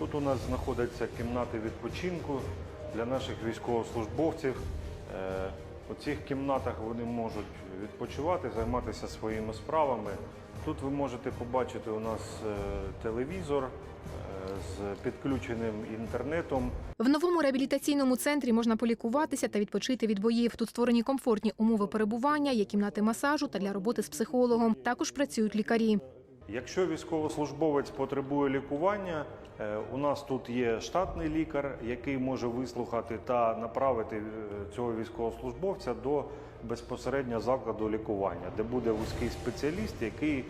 Тут у нас знаходяться кімнати відпочинку для наших військовослужбовців. Е, У цих кімнатах вони можуть відпочивати, займатися своїми справами. Тут ви можете побачити у нас е, телевізор е, з підключеним інтернетом. В новому реабілітаційному центрі можна полікуватися та відпочити від боїв. Тут створені комфортні умови перебування, є кімнати масажу та для роботи з психологом. Також працюють лікарі. Якщо військовослужбовець потребує лікування, е, у нас тут є штатний лікар, який може вислухати та направити е, цього військовослужбовця до безпосередньо закладу лікування, де буде вузький спеціаліст, який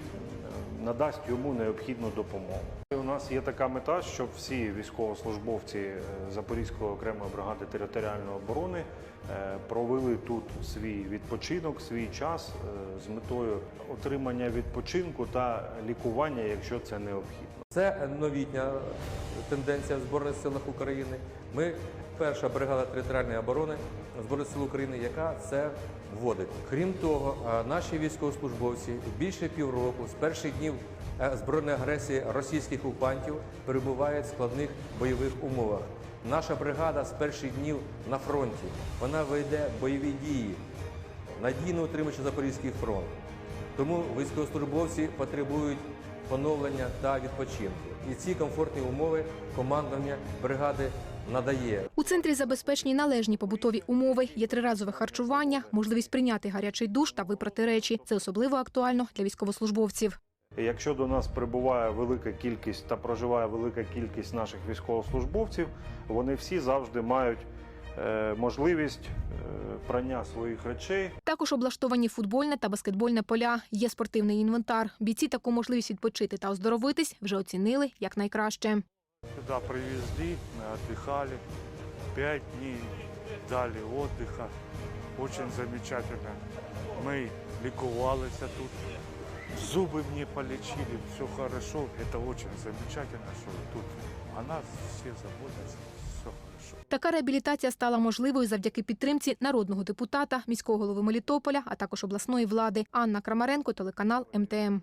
надасть йому необхідну допомогу. У нас є така мета, щоб всі військовослужбовці е, Запорізької окремої бригади територіальної оборони е, провели тут свій відпочинок, свій час е, з метою отримання відпочинку та лікування, якщо це необхідно. Це новітня тенденція в Збройних силах України. Ми перша бригада територіальної оборони Збройних сил України, яка це вводить. Крім того, е, наші військовослужбовці більше півроку з перших днів е, збройної агресії російських окупантів перебувають в складних бойових умовах. Наша бригада з перших днів на фронті вона веде бойові дії, надійно утримуючи Запорізький фронт. Тому військовослужбовці потребують поновлення та відпочинку. І ці комфортні умови командування бригади надає. У центрі забезпечені належні побутові умови, є триразове харчування, можливість прийняти гарячий душ та випрати речі. Це особливо актуально для військовослужбовців. Якщо до нас прибуває велика кількість та проживає велика кількість наших військовослужбовців, вони всі завжди мають е, можливість е, прання своїх речей Також облаштовані футбольне та баскетбольне поля. Є спортивний інвентар. Бійці таку можливість відпочити та оздоровитись вже оцінили як найкраще. Сюда привезли, мы отдыхали. Пять дней дали отдыха. Очень замечательно. Мы ликовались тут. Зубы мне полечили, все хорошо. Это очень замечательно, что тут о нас все заботятся. Все хорошо. Така реабілітація стала можливою завдяки підтримці народного депутата, міського голови Мелітополя, а також обласної влади. Анна Крамаренко, телеканал МТМ.